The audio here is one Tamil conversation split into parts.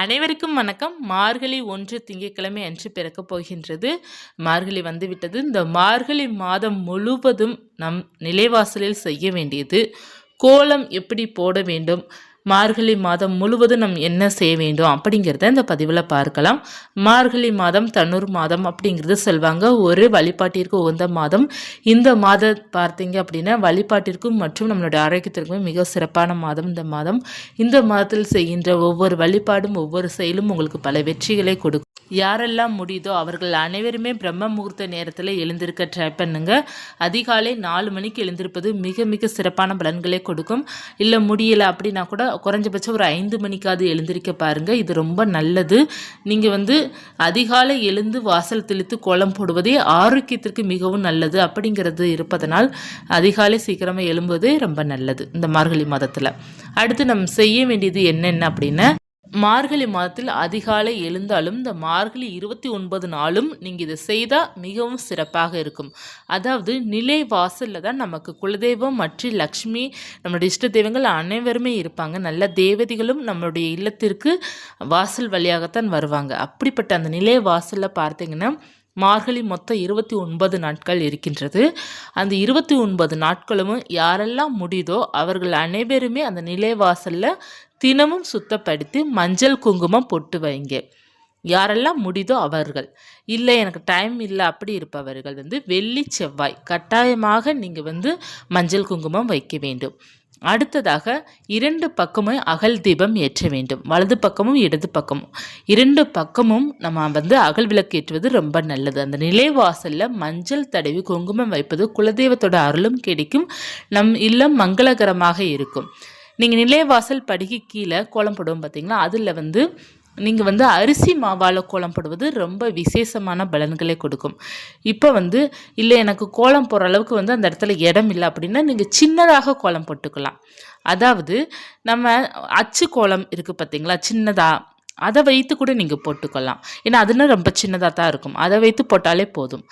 அனைவருக்கும் வணக்கம். மார்கழி ஒன்று திங்கட்கிழமை அன்று பிறக்கப் போகின்றது. மார்கழி வந்துவிட்டது. இந்த மார்கழி மாதம் முழுவதும் நம் நிலைவாசலில் செய்ய வேண்டியது. கோலம் எப்படி போட வேண்டும்? மார்கழி மாதம் முழுவதும் நம் என்ன செய்ய வேண்டும் அப்படிங்கிறத இந்த பதிவில் பார்க்கலாம். மார்கழி மாதம் தன்னூர் மாதம் அப்படிங்கிறது சொல்வாங்க. ஒரு வழிபாட்டிற்கு உகந்த மாதம். இந்த மாதம் பார்த்தீங்க அப்படின்னா வழிபாட்டிற்கும் மற்றும் நம்மளுடைய ஆரோக்கியத்திற்கும் மிக சிறப்பான மாதம் இந்த மாதம். இந்த மாதத்தில் செய்கின்ற ஒவ்வொரு வழிபாடும் ஒவ்வொரு செயலும் உங்களுக்கு பல வெற்றிகளை கொடுக்கும். யாரெல்லாம் முடியுதோ அவர்கள் அனைவருமே பிரம்ம முகூர்த்த நேரத்தில் எழுந்திருக்க ட்ரை பண்ணுங்க. அதிகாலை நாலு மணிக்கு எழுந்திருப்பது மிக மிக சிறப்பான பலன்களை கொடுக்கும். இல்லை முடியலை அப்படின்னா கூட குறைஞ்சபட்சம் ஒரு ஐந்து மணிக்காவது எழுந்திருக்க பாருங்கள் இது ரொம்ப நல்லது. நீங்கள் வந்து அதிகாலை எழுந்து வாசல் தெளித்து கோலம் போடுவதே ஆரோக்கியத்திற்கு மிகவும் நல்லது அப்படிங்கிறது இருப்பதனால் அதிகாலை சீக்கிரமாக எழும்புவதே ரொம்ப நல்லது இந்த மார்கழி மாதத்தில். அடுத்து நம்ம செய்ய வேண்டியது என்னென்ன அப்படின்னா மார்கழி மாதத்தில் அதிகாலை எழுந்தாலும் இந்த மார்கழி இருபத்தி ஒன்பது நாளும் நீங்கள் இதை செய்தால் மிகவும் சிறப்பாக இருக்கும். அதாவது நிலை வாசலில் தான் நமக்கு குலதெய்வம் மற்றும் லக்ஷ்மி நம்மளுடைய இஷ்ட தெய்வங்கள் அனைவருமே இருப்பாங்க. நல்ல தேவதைகளும் நம்மளுடைய இல்லத்திற்கு வாசல் வழியாகத்தான் வருவாங்க. அப்படிப்பட்ட அந்த நிலை வாசலில் பார்த்தீங்கன்னா மார்கழி மொத்தம் இருபத்தி ஒன்பது நாட்கள் இருக்கின்றது. அந்த இருபத்தி ஒன்பது நாட்களும் யாரெல்லாம் முடியுதோ அவர்கள் அனைவருமே அந்த நிலைவாசலில் தினமும் சுத்தப்படுத்தி மஞ்சள் குங்குமம் பொட்டு வைங்க. யாரெல்லாம் முடிதோ அவர்கள். இல்லை எனக்கு டைம் இல்லை அப்படி இருப்பவர்கள் வந்து வெள்ளி செவ்வாய். கட்டாயமாக நீங்கள் வந்து மஞ்சள் குங்குமம் வைக்க வேண்டும். அடுத்ததாக இரண்டு பக்கமும் அகல் தீபம் ஏற்ற வேண்டும். வலது பக்கமும் இடது பக்கமும். இரண்டு பக்கமும் நம்ம வந்து அகல் விளக்கு ஏற்றுவது ரொம்ப நல்லது. அந்த நிலைவாசலில் மஞ்சள் தடவி குங்குமம் வைப்பது குலதெய்வத்தோட அருளும் கிடைக்கும். நம் இல்லம் மங்களகரமாக இருக்கும். நீங்கள் நிலைவாசல் படிக்கு கீழே கோலம் போடுவோம் பார்த்தீங்களா அதில் வந்து நீங்கள் வந்து அரிசி மாவால் கோலம் போடுவது ரொம்ப விசேஷமான பலன்களை கொடுக்கும். இப்போ வந்து இல்லை எனக்கு கோலம் போடுற அளவுக்கு வந்து அந்த இடத்துல இடம் இல்லை அப்படின்னா நீங்கள் சின்னதாக கோலம் போட்டுக்கலாம். அதாவது நம்ம அச்சு கோலம் இருக்குது பார்த்தீங்களா சின்னதாக அதை வைத்து கூட நீங்கள் போட்டுக்கலாம். ஏன்னா அதுன்னா ரொம்ப சின்னதாக தான் இருக்கும். அதை வைத்து போட்டாலே போதும்.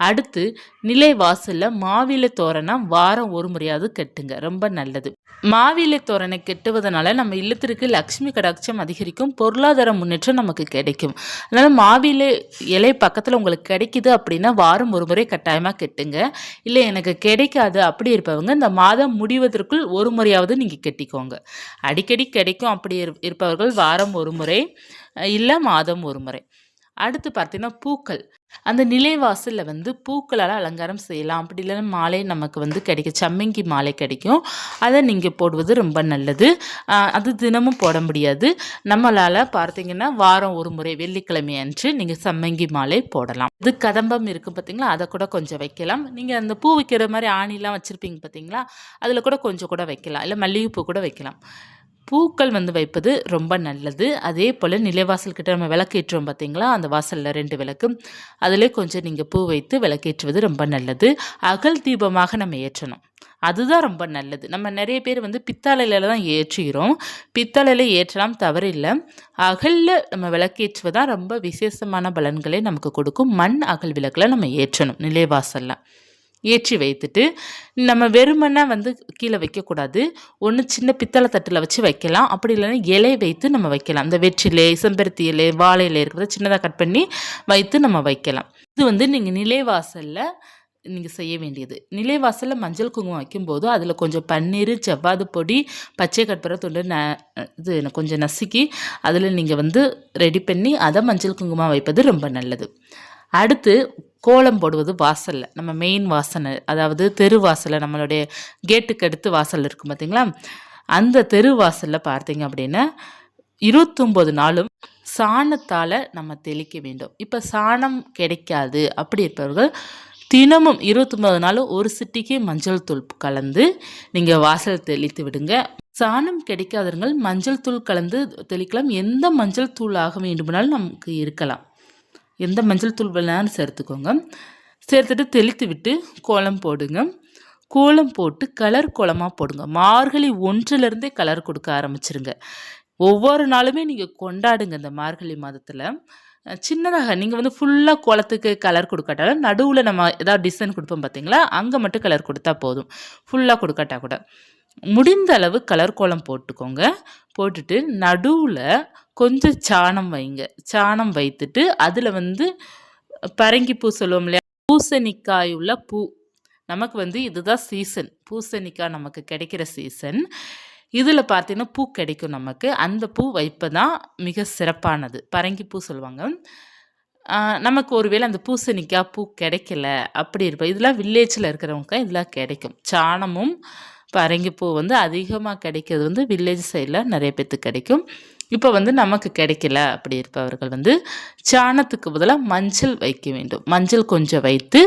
அடுத்து நிலை வாசலில் மாவிலை தோரணம் வாரம் ஒரு முறையாவது கட்டுங்க. ரொம்ப நல்லது. மாவிலை தோரணை கெட்டுவதனால நம்ம இல்லத்திற்கு லக்ஷ்மி கடாட்சம் அதிகரிக்கும் பொருளாதார முன்னேற்றம் நமக்கு கிடைக்கும். அதனால் மாவிலை இலை பக்கத்தில் உங்களுக்கு கிடைக்குது அப்படின்னா வாரம் ஒரு முறை கட்டாயமாக கெட்டுங்க. இல்லை எனக்கு கிடைக்காது அப்படி இருப்பவங்க இந்த மாதம் முடிவதற்குள் ஒரு முறையாவது நீங்கள் கெட்டிக்கோங்க. அடிக்கடி கிடைக்கும் அப்படி இருப்பவர்கள் வாரம் ஒரு முறை இல்லை மாதம் ஒரு முறை. அடுத்து பார்த்தீங்கன்னா பூக்கள். அந்த நிலைவாசலில் வந்து பூக்களால் அலங்காரம் செய்யலாம். அப்படி இல்லைன்னா மாலை நமக்கு வந்து கிடைக்கும். சம்மங்கி மாலை கிடைக்கும். அதை நீங்கள் போடுவது ரொம்ப நல்லது. அது தினமும் போட முடியாது. நம்மளால் பார்த்தீங்கன்னா வாரம் ஒரு முறை வெள்ளிக்கிழமை அன்று நீங்கள் சம்மங்கி மாலை போடலாம். இது கதம்பம் இருக்கும் பார்த்தீங்களா? அதை கூட கொஞ்சம் வைக்கலாம். நீங்கள் அந்த பூ வைக்கிற மாதிரி ஆணிலாம் வச்சுருப்பீங்க பார்த்தீங்களா? அதில் கூட கொஞ்சம் கூட வைக்கலாம். இல்லை மல்லிகைப்பூ கூட வைக்கலாம். பூக்கள் வந்து வைப்பது ரொம்ப நல்லது. அதே போல் நிலைவாசல் கிட்ட நம்ம விளக்கேற்றுவோம் பார்த்தீங்களா அந்த வாசலில் ரெண்டு விளக்கு. அதிலே கொஞ்சம் நீங்கள் பூ வைத்து விளக்கேற்றுவது ரொம்ப நல்லது. அகல் தீபமாக நம்ம ஏற்றணும். அதுதான் ரொம்ப நல்லது. நம்ம நிறைய பேர் வந்து பித்தளையில தான் ஏற்றுகிறோம் பித்தளையில் ஏற்றலாம் தவறில்லை அகலில் நம்ம விளக்கேற்றுவதான் ரொம்ப விசேஷமான பலன்களை நமக்கு கொடுக்கும். மண் அகல் விளக்கில் நம்ம ஏற்றணும் நிலைவாசலில். ஏற்றி வைத்துட்டு நம்ம வெறுமனை வந்து கீழே வைக்கக்கூடாது. ஒன்று சின்ன பித்தளை தட்டில் வச்சு வைக்கலாம். அப்படி இல்லைன்னா இலை வைத்து நம்ம வைக்கலாம். இந்த வெற்றிலை செம்பருத்தி இலை வாழை இலை இருக்கிறத சின்னதாக கட் பண்ணி வைத்து நம்ம வைக்கலாம். இது வந்து நீங்கள் நிலைவாசலில் நீங்கள் செய்ய வேண்டியது. நிலைவாசலில் மஞ்சள் குங்குமம் வைக்கும்போது அதில் கொஞ்சம் பன்னீர் செவ்வாது பொடி பச்சை கற்பூர துண்டு ந இது கொஞ்சம் நசுக்கி அதில் நீங்கள் வந்து ரெடி பண்ணி அதை மஞ்சள் குங்குமம் வைப்பது ரொம்ப நல்லது. அடுத்து கோலம் போடுவது வாசலில். நம்ம மெயின் வாசனை அதாவது தெரு வாசலில் நம்மளுடைய கேட்டுக்கு அடுத்து வாசல் இருக்கும் பார்த்தீங்களா அந்த தெரு வாசலில் பார்த்தீங்க அப்படின்னா இருபத்தொம்போது நாளும் சாணத்தால் நம்ம தெளிக்க வேண்டும். இப்போ சாணம் கிடைக்காது அப்படி இருப்பவர்கள் தினமும் இருபத்தொம்பது நாளும் ஒரு சிட்டிக்கு மஞ்சள் தூள் கலந்து நீங்கள் வாசல் தெளித்து விடுங்க. சாணம் கிடைக்காதவர்கள் மஞ்சள் தூள் கலந்து தெளிக்கலாம். எந்த மஞ்சள் தூள் ஆக வேண்டுமானாலும் நமக்கு இருக்கலாம். எந்த மஞ்சள் தூள் வேணாலும் சேர்த்துக்கோங்க. சேர்த்துட்டு தெளித்து விட்டு கோலம் போடுங்க. கோலம் போட்டு கலர் கோலமாக போடுங்க. மார்கழி ஒன்றிலிருந்தே கலர் கொடுக்க ஆரம்பிச்சிருங்க. ஒவ்வொரு நாளுமே நீங்கள் கொண்டாடுங்க இந்த மார்கழி மாதத்தில். சின்னதாக நீங்கள் வந்து ஃபுல்லாக கோலத்துக்கு கலர் கொடுக்காட்டாலும் நடுவில் நம்ம ஏதாவது டிசைன் கொடுப்போம் பார்த்தீங்களா அங்கே மட்டும் கலர் கொடுத்தா போதும். ஃபுல்லாக கொடுக்காட்டா கூட. முடிந்த அளவு கலர் கோலம் போட்டுக்கோங்க. போட்டுட்டு நடுவில் கொஞ்சம் சாணம் வைங்க. சாணம் வைத்துட்டு அதில் வந்து பரங்கி பூ சொல்லுவோம் இல்லையா? பூசணிக்காய் உள்ள பூ. நமக்கு வந்து இதுதான் சீசன் பூசணிக்காய் நமக்கு கிடைக்கிற சீசன் இதில் பார்த்தீங்கன்னா பூ கிடைக்கும் நமக்கு. அந்த பூ வைப்பு தான் மிக சிறப்பானது. பரங்கி பூ சொல்லுவாங்க நமக்கு ஒருவேளை அந்த பூசணிக்காய் பூ கிடைக்கல. அப்படி இருப்போம். இதெல்லாம் வில்லேஜில் இருக்கிறவங்க இதெல்லாம் கிடைக்கும். சாணமும் பரங்கிப்பூ வந்து அதிகமாக கிடைக்கிறது வந்து வில்லேஜ் சைடில் நிறைய பேர்த்துக்கு கிடைக்கும். இப்போ வந்து நமக்கு கிடைக்கல அப்படி இருப்பவர்கள் வந்து சாணத்துக்கு பதிலாக மஞ்சள் வைக்க வேண்டும். மஞ்சள் கொஞ்சம் வைத்து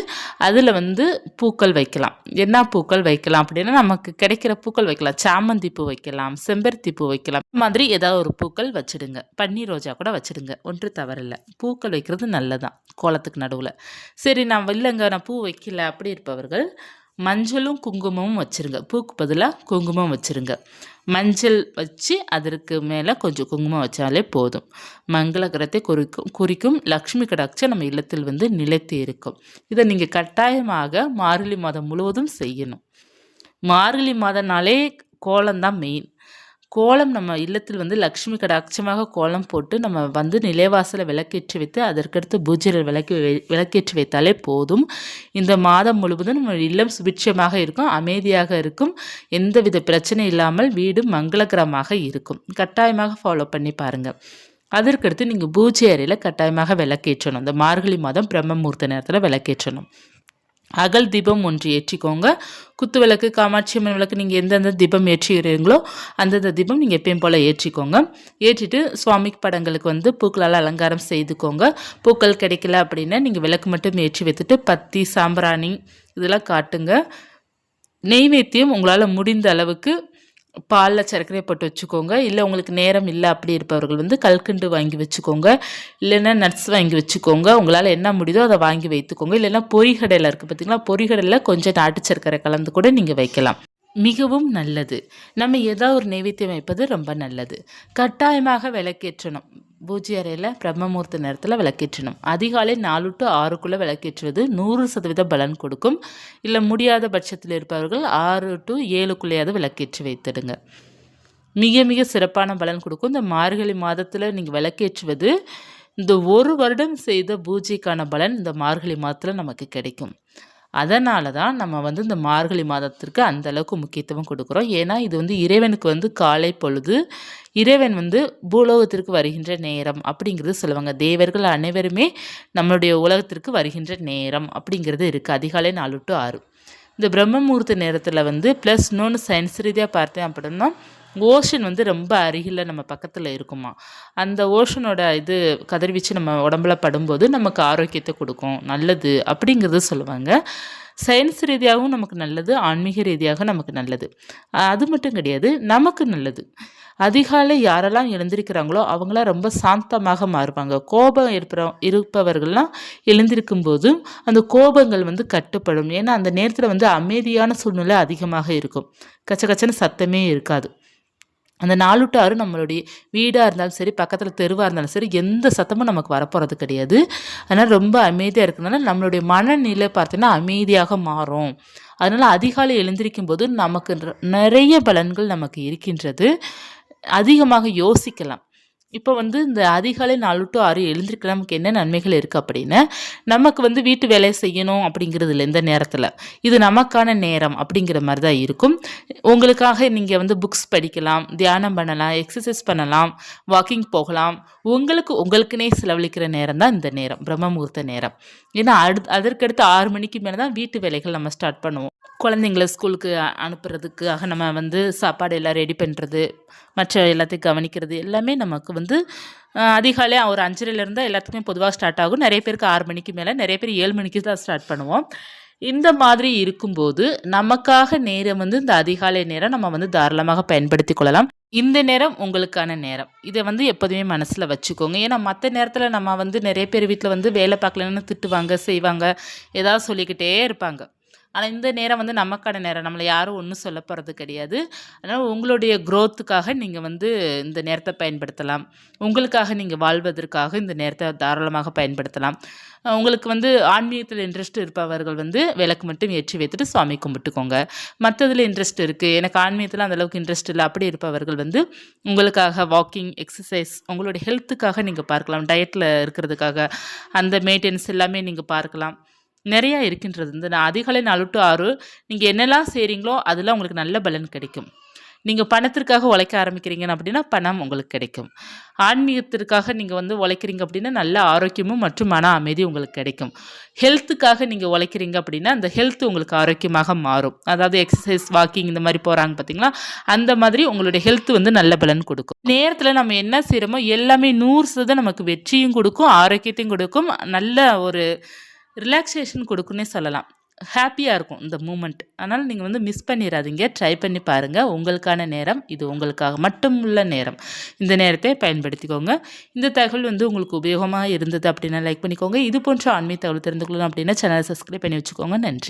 அதில் வந்து பூக்கள் வைக்கலாம். என்ன பூக்கள் வைக்கலாம் அப்படின்னா நமக்கு கிடைக்கிற பூக்கள் வைக்கலாம். சாமந்தி பூ வைக்கலாம் செம்பருத்தி பூ வைக்கலாம் மாதிரி ஏதாவது ஒரு பூக்கள் வச்சிடுங்க. பன்னீர் ரோஜா கூட வச்சிடுங்க. ஒன்று தவறில்லை. பூக்கள் வைக்கிறது நல்லதான் கோலத்துக்கு நடுவில். சரி நான் இல்லைங்க நான் பூ வைக்கல அப்படி இருப்பவர்கள் மஞ்சளும் குங்குமமும் வச்சுருங்க. பூக்கு பதிலாக குங்குமம் வச்சுருங்க. மஞ்சள் வச்சு அதற்கு மேலே கொஞ்சம் குங்குமம் வச்சாலே போதும். மங்களகரத்தை குறிக்கும் குறிக்கும் லக்ஷ்மி கடாட்சம் நம்ம இல்லத்தில் வந்து நிலைத்து இருக்கும். இதை நீங்கள் கட்டாயமாக மார்கழி மாதம் முழுவதும் செய்யணும். மார்கழி மாதம்னாலே கோலம்தான் மெயின் கோலம் நம்ம இல்லத்தில் வந்து லக்ஷ்மி கடாட்சமாக கோலம் போட்டு நம்ம வந்து நிலைவாசலை விளக்கேற்றி வைத்து அதற்கடுத்து பூஜையில் விளக்கி வை- விளக்கேற்றி வைத்தாலே போதும். இந்த மாதம் முழுவதும் நம்ம இல்லம் சுபிட்சமாக இருக்கும் அமைதியாக இருக்கும். எந்தவித பிரச்சனை இல்லாமல் வீடு மங்களகரமாக இருக்கும். கட்டாயமாக ஃபாலோ பண்ணி பாருங்கள் அதற்கடுத்து நீங்கள் பூஜை அறையில் கட்டாயமாக விளக்கேற்றணும். இந்த மார்கழி மாதம் பிரம்ம முகூர்த்த நேரத்தில் விளக்கேற்றணும். அகல் தீபம் ஒன்று ஏற்றிக்கோங்க. குத்து விளக்கு காமாட்சி அம்மன் விளக்கு நீங்கள் எந்தெந்த தீபம் ஏற்றிக்கிறீங்களோ அந்தந்த தீபம் நீங்கள் எப்பயும் போல் ஏற்றிக்கோங்க. ஏற்றிட்டு சுவாமி படங்களுக்கு வந்து பூக்களால் அலங்காரம் செய்துக்கோங்க. பூக்கள் கிடைக்கல அப்படின்னா நீங்கள் விளக்கு மட்டும் ஏற்றி வைத்துட்டு பத்தி சாம்பிராணி இதெல்லாம் காட்டுங்க. நெய்வேத்தியம் உங்களால் முடிந்த அளவுக்கு பாலில் சர்க்கரை போட்டு வச்சுக்கோங்க. இல்லை உங்களுக்கு நேரம் இல்லை அப்படி இருப்பவர்கள் வந்து கல்கண்டு வாங்கி வச்சுக்கோங்க. இல்லைன்னா நட்ஸ் வாங்கி வச்சுக்கோங்க. உங்களால் என்ன முடியுதோ அதை வாங்கி வைத்துக்கோங்க. இல்லைன்னா பொரிகடலை இருக்குது பார்த்தீங்களா பொரிகடலில் கொஞ்சம் நாட்டு சர்க்கரை கலந்து கூட நீங்கள் வைக்கலாம். மிகவும் நல்லது. நம்ம ஏதாவது ஒரு நைவேத்தியம் வைப்பது ரொம்ப நல்லது. கட்டாயமாக விளக்கேற்றணும். பூஜை அறையில் பிரம்மமூர்த்த நேரத்தில் விளக்கேற்றணும். அதிகாலை நாலு டு ஆறுக்குள்ளே விளக்கேற்றுவது நூறு சதவீத பலன் கொடுக்கும். இல்லை முடியாத பட்சத்தில் இருப்பவர்கள் ஆறு டு ஏழுக்குள்ளேயாவது விளக்கேற்றி வைத்திடுங்க. மிக மிக சிறப்பான பலன் கொடுக்கும். இந்த மார்கழி மாதத்தில் நீங்கள் விளக்கேற்றுவது இந்த ஒரு வருடம் செய்த பூஜைக்கான பலன் இந்த மார்கழி மாதத்தில் நமக்கு கிடைக்கும். அதனால தான் நம்ம வந்து இந்த மார்கழி மாதத்திற்கு அந்த அளவுக்கு முக்கியத்துவம் கொடுக்குறோம். ஏன்னா இது வந்து இறைவனுக்கு வந்து காலை பொழுது இறைவன் வந்து பூலோகத்திற்கு வருகின்ற நேரம் அப்படிங்கிறது சொல்லுவாங்க. தேவர்கள் அனைவருமே நம்மளுடைய உலகத்திற்கு வருகின்ற நேரம் அப்படிங்கிறது இருக்குது அதிகாலை நாலு டு ஆறு. இந்த பிரம்மமூர்த்த நேரத்தில் வந்து ப்ளஸ் இன்னொன்று சயின்ஸ் ரீதியாக பார்த்தேன் அப்படின்னா ஓஷன் வந்து ரொம்ப அருகில் நம்ம பக்கத்தில் இருக்குமா. அந்த ஓஷனோட இது கதிர்வீச்சு நம்ம உடம்புல படும்போது நமக்கு ஆரோக்கியத்தை கொடுக்கும். நல்லது அப்படிங்கிறது சொல்லுவாங்க. சயின்ஸ் ரீதியாகவும் நமக்கு நல்லது ஆன்மீக ரீதியாக நமக்கு நல்லது. அது மட்டும் கிடையாது நமக்கு நல்லது. அதிகாலை யாரெல்லாம் எழுந்திருக்கிறாங்களோ அவங்களாம் ரொம்ப சாந்தமாக மாறுவாங்க. கோபம் இருப்ப இருப்பவர்கள்லாம் எழுந்திருக்கும் போது அந்த கோபங்கள் வந்து கட்டுப்படும். ஏன்னா அந்த நேரத்தில் வந்து அமைதியான சூழ்நிலை அதிகமாக இருக்கும். கச்ச கச்சன்னு சத்தமே இருக்காது. அந்த நாலு டு ஆறு நம்மளுடைய வீடாக இருந்தாலும் சரி பக்கத்தில் தெருவாக இருந்தாலும் சரி எந்த சத்தமும் நமக்கு வரப்போகிறது கிடையாது. அதனால் ரொம்ப அமைதியாக இருக்கிறதுனால நம்மளுடைய மனநிலை பார்த்தீங்கன்னா அமைதியாக மாறும். அதனால் அதிகாலை எழுந்திருக்கும் போது நமக்கு ந- நிறைய பலன்கள் நமக்கு இருக்கின்றது. அதிகமாக யோசிக்கலாம். இப்போ வந்து இந்த அதிகாலை நாலு டு ஆறு எழுந்திருக்கலாம் நமக்கு என்ன நன்மைகள் இருக்குது அப்படின்னு? நமக்கு வந்து வீட்டு வேலையை செய்யணும் அப்படிங்கிறது இல்லை இந்த நேரத்தில். இது நமக்கான நேரம் அப்படிங்கிற மாதிரி தான் இருக்கும். உங்களுக்காக நீங்கள் வந்து புக்ஸ் படிக்கலாம் தியானம் பண்ணலாம் எக்ஸசைஸ் பண்ணலாம் வாக்கிங் போகலாம். உங்களுக்கு உங்களுக்குனே செலவழிக்கிற நேரம் தான் இந்த நேரம் பிரம்ம முகூர்த்த நேரம். ஏன்னா அடு அதற்கடுத்து ஆறு மணிக்கு மேலே தான் வீட்டு வேலைகள் நம்ம ஸ்டார்ட் பண்ணுவோம். குழந்தைங்கள ஸ்கூலுக்கு அனுப்புறதுக்காக நம்ம வந்து சாப்பாடு எல்லாம் ரெடி பண்ணுறது மற்ற எல்லாத்தையும் கவனிக்கிறது எல்லாமே நமக்கு வந்து அதிகாலை ஒரு அஞ்சரைலேருந்து எல்லாத்துக்குமே பொதுவாக ஸ்டார்ட் ஆகும். நிறைய பேருக்கு ஆறு மணிக்கு மேலே நிறைய பேர் ஏழு மணிக்கு தான் ஸ்டார்ட் பண்ணுவோம். இந்த மாதிரி இருக்கும்போது நமக்காக நேரம் வந்து இந்த அதிகாலை நேரம் நம்ம வந்து தாராளமாக பயன்படுத்தி கொள்ளலாம். இந்த நேரம் உங்களுக்கான நேரம். இதை வந்து எப்போதுமே மனசில் வச்சுக்கோங்க. ஏன்னா மற்ற நேரத்தில் நம்ம வந்து நிறைய பேர் வீட்டில் வந்து வேலை பார்க்கலன்னு திட்டுவாங்க செய்வாங்க ஏதாவது சொல்லிக்கிட்டே இருப்பாங்க. ஆனால் இந்த நேரம் வந்து நமக்கான நேரம். நம்மளை யாரும் ஒன்றும் சொல்ல போகிறது கிடையாது. அதனால் உங்களுடைய க்ரோத்துக்காக நீங்கள் வந்து இந்த நேரத்தை பயன்படுத்தலாம். உங்களுக்காக நீங்கள் வாழ்வதற்காக இந்த நேரத்தை தாராளமாக பயன்படுத்தலாம். உங்களுக்கு வந்து ஆன்மீகத்தில் இன்ட்ரெஸ்ட் இருப்பவர்கள் வந்து விளக்கு மட்டும் ஏற்றி வைத்துட்டு சுவாமி கும்பிட்டுக்கோங்க. மற்றதில் இன்ட்ரெஸ்ட் இருக்குது எனக்கு ஆன்மீகத்தில் அந்தளவுக்கு இன்ட்ரெஸ்ட் இல்லை. அப்படி இருப்பவர்கள் வந்து உங்களுக்காக வாக்கிங் எக்ஸசைஸ் உங்களுடைய ஹெல்த்துக்காக நீங்கள் பார்க்கலாம். டயட்டில் இருக்கிறதுக்காக அந்த மெயின்டெனன்ஸ் எல்லாமே நீங்கள் பார்க்கலாம். நிறையா இருக்கின்றது. இந்த நான் அதிகாலை நாலு டு ஆறு நீங்கள் என்னெல்லாம் செய்கிறீங்களோ அதெல்லாம் உங்களுக்கு நல்ல பலன் கிடைக்கும். நீங்கள் பணத்திற்காக உழைக்க ஆரம்பிக்கிறீங்க அப்படின்னா பணம் உங்களுக்கு கிடைக்கும். ஆன்மீகத்திற்காக நீங்கள் வந்து உழைக்கிறீங்க அப்படின்னா நல்ல ஆரோக்கியமும் மற்றும் மன அமைதி உங்களுக்கு கிடைக்கும். ஹெல்த்துக்காக நீங்கள் உழைக்கிறீங்க அப்படின்னா அந்த ஹெல்த் உங்களுக்கு ஆரோக்கியமாக மாறும். அதாவது எக்ஸசைஸ் வாக்கிங் இந்த மாதிரி போகிறாங்க பார்த்தீங்களா? அந்த மாதிரி உங்களுடைய ஹெல்த் வந்து நல்ல பலன் கொடுக்கும். நேரத்தில் நம்ம என்ன செய்கிறோமோ எல்லாமே நூறு சதவீதம் நமக்கு வெற்றியும் கொடுக்கும் ஆரோக்கியத்தையும் கொடுக்கும். நல்ல ஒரு ரிலாக்ஸேஷன் கொடுக்குன்னே சொல்லலாம். ஹாப்பியாக இருக்கும் இந்த மூமெண்ட் அதனால் நீங்கள் வந்து மிஸ் பண்ணிடாதீங்க ட்ரை பண்ணி பாருங்கள் உங்களுக்கான நேரம் இது உங்களுக்காக மட்டும் உள்ள நேரம். இந்த நேரத்தை பயன்படுத்திக்கோங்க. இந்த தகவல் வந்து உங்களுக்கு உபயோகமாக இருந்தது அப்படின்னா லைக் பண்ணிக்கோங்க. இது போன்ற ஆன்மீக தகவல் தெரிந்து கொள்ளணும் அப்படின்னா சேனலை சப்ஸ்கிரைப் பண்ணி வச்சுக்கோங்க. நன்றி.